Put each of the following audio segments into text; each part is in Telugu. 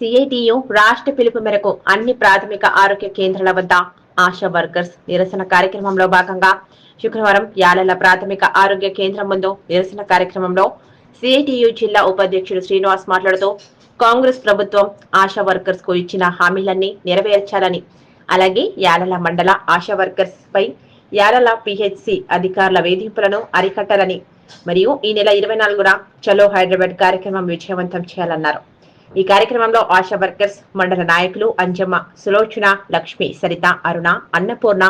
సిఐటియు రాష్ట్ర పిలుపు మేరకు అన్ని ప్రాథమిక ఆరోగ్య కేంద్రాల వద్ద ఆశా వర్కర్స్ నిరసన కార్యక్రమంలో భాగంగా శుక్రవారం యాలల ప్రాథమిక ఆరోగ్య కేంద్రం ముందు నిరసన కార్యక్రమంలో సిఐటియు జిల్లా ఉపాధ్యక్షుడు శ్రీనివాస్ మాట్లాడుతూ కాంగ్రెస్ ప్రభుత్వం ఆశా వర్కర్స్కు ఇచ్చిన హామీలన్నీ నెరవేర్చాలని అలాగే యాలల మండల ఆశా వర్కర్స్ పై యాలల పిహెచ్సి అధికారుల వేధింపులను అరికట్టాలని మరియు ఈ నెల ఇరవై నాలుగున చలో హైదరాబాద్ కార్యక్రమం విజయవంతం చేయాలన్నారు. ఈ కార్యక్రమంలో ఆశా వర్కర్స్ మండల నాయకులు అంజమ్మ సులోచన లక్ష్మి సరిత అరుణ అన్నపూర్ణ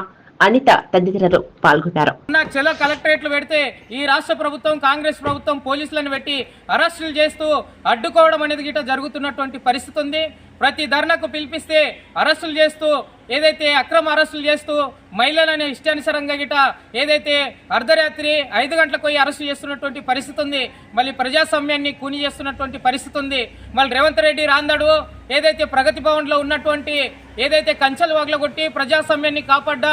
అనిత తదితరులు పాల్గొన్నారు. చెలో కలెక్టరేట్లు పెడితే ఈ రాష్ట్ర ప్రభుత్వం కాంగ్రెస్ ప్రభుత్వం పోలీసులను పెట్టి అరెస్టులు చేస్తూ అడ్డుకోవడం అనేది గిట జరుగుతున్నటువంటి పరిస్థితి ఉంది. ప్రతి ధర్నాకు పిలిపిస్తే అరెస్టులు చేస్తూ ఏదైతే అక్రమ అరెస్టులు చేస్తూ మహిళలనే ఇష్టానుసారంగా గిట ఏదైతే అర్ధరాత్రి ఐదు గంటలకు పోయి అరెస్టు చేస్తున్నటువంటి పరిస్థితి ఉంది. మళ్ళీ ప్రజాస్వామ్యాన్ని కూని చేస్తున్నటువంటి పరిస్థితి ఉంది. మళ్ళీ రేవంత్ రెడ్డి రాందడు ఏదైతే ప్రగతి భవన్లో ఉన్నటువంటి ఏదైతే కంచెలు వగలగొట్టి ప్రజాస్వామ్యాన్ని కాపాడ్డా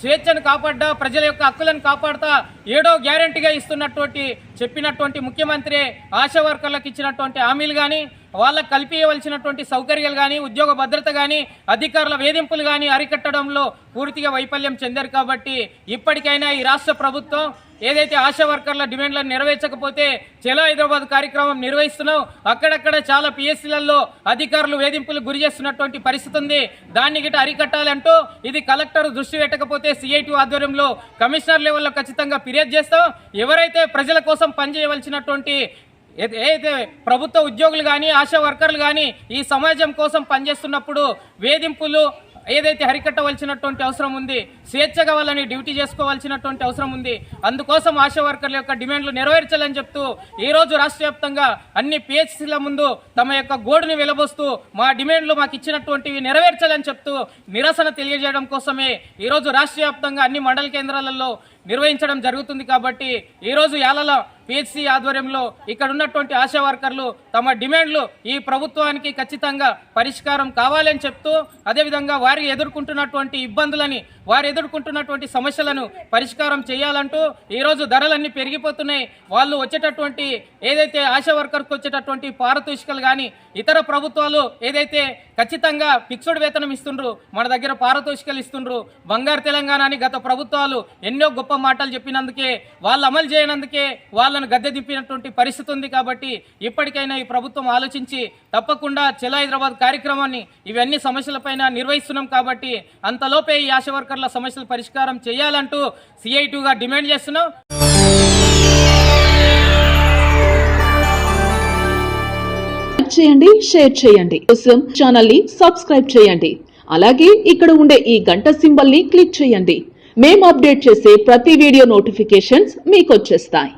స్వేచ్ఛను కాపాడ్డా ప్రజల యొక్క హక్కులను కాపాడుతా ఏడో గ్యారంటీగా ఇస్తున్నటువంటి చెప్పినటువంటి ముఖ్యమంత్రి ఆశా వర్కర్లకు ఇచ్చినటువంటి హామీలు కానీ వాళ్ళకు కల్పించవలసినటువంటి సౌకర్యాలు కానీ ఉద్యోగ భద్రత కానీ అధికారుల వేధింపులు కానీ అరికట్టడంలో పూర్తిగా వైఫల్యం చెందారు కాబట్టి ఇప్పటికైనా ఈ రాష్ట్ర ప్రభుత్వం ఏదైతే ఆశా వర్కర్ల డిమాండ్లను నెరవేర్చకపోతే చలో హైదరాబాద్ కార్యక్రమం నిర్వహిస్తున్నాం అక్కడక్కడ చాలా పిఎస్సీలలో అధికారులు వేధింపులు గురి చేస్తున్నటువంటి పరిస్థితి ఉంది. దాన్ని గిట అరికట్టాలంటూ ఇది కలెక్టర్ దృష్టి పెట్టకపోతే సిఐటి ఆధ్వర్యంలో కమిషనర్ లెవెల్లో ఖచ్చితంగా ఫిర్యాదు చేస్తాం. ఎవరైతే ప్రజల కోసం పనిచేయవలసినటువంటి ఏదైతే ప్రభుత్వ ఉద్యోగులు కానీ ఆశా వర్కర్లు కానీ ఈ సమాజం కోసం పనిచేస్తున్నప్పుడు వేధింపులు ఏదైతే హరికట్టవలసినటువంటి అవసరం ఉంది స్వేచ్ఛగా వాళ్ళని డ్యూటీ చేసుకోవాల్సినటువంటి అవసరం ఉంది అందుకోసం ఆశా వర్కర్ల యొక్క డిమాండ్లు నెరవేర్చాలని చెప్తూ ఈరోజు రాష్ట్ర వ్యాప్తంగా అన్ని పిహెచ్సిల ముందు తమ యొక్క గోడుని వెలబోస్తూ మా డిమాండ్లు మాకు ఇచ్చినటువంటివి నెరవేర్చాలని చెప్తూ నిరసన తెలియజేయడం కోసమే ఈరోజు రాష్ట్ర వ్యాప్తంగా అన్ని మండల కేంద్రాలలో నిర్వహించడం జరుగుతుంది కాబట్టి ఈరోజు యాలల పిహెచ్సి ఆధ్వర్యంలో ఇక్కడ ఉన్నటువంటి ఆశా వర్కర్లు తమ డిమాండ్లు ఈ ప్రభుత్వానికి ఖచ్చితంగా పరిష్కారం కావాలని చెప్తూ అదేవిధంగా వారు ఎదుర్కొంటున్నటువంటి ఇబ్బందులని వారు ఎదుర్కొంటున్నటువంటి సమస్యలను పరిష్కారం చేయాలంటూ ఈరోజు ధరలన్నీ పెరిగిపోతున్నాయి. వాళ్ళు వచ్చేటటువంటి ఏదైతే ఆశా వర్కర్కి వచ్చేటటువంటి పారితోషికలు కానీ ఇతర ప్రభుత్వాలు ఏదైతే ఖచ్చితంగా ఫిక్స్డ్ వేతనం ఇస్తుండ్రు మన దగ్గర పారితోషికలు ఇస్తుండ్రు బంగారు తెలంగాణ అని గత ప్రభుత్వాలు ఎన్నో గొప్ప మాటలు చెప్పినందుకే వాళ్ళు అమలు చేయనందుకే వాళ్ళను గద్దె దింపినటువంటి పరిస్థితి ఉంది కాబట్టి ఇప్పటికైనా ఈ ప్రభుత్వం ఆలోచించి తప్పకుండా చెల హైదరాబాద్ కార్యక్రమాన్ని ఇవన్నీ సమస్యలపైన నిర్వహిస్తున్నాం కాబట్టి అంతలోపే ఈ ఆశా వర్కర్ల సమస్యల పరిష్కారం చేయాలంటూ సిఐటిగా డిమాండ్ చేస్తున్నాం. చేయండి షేర్ చేయండి. కోసం ఛానల్ని సబ్స్క్రైబ్ చేయండి. అలాగే ఇక్కడ ఉండే ఈ గంట సింబల్ని క్లిక్ చేయండి. మేము అప్డేట్ చేసే ప్రతి వీడియో నోటిఫికేషన్స్ మీకు వచ్చేస్తాయి.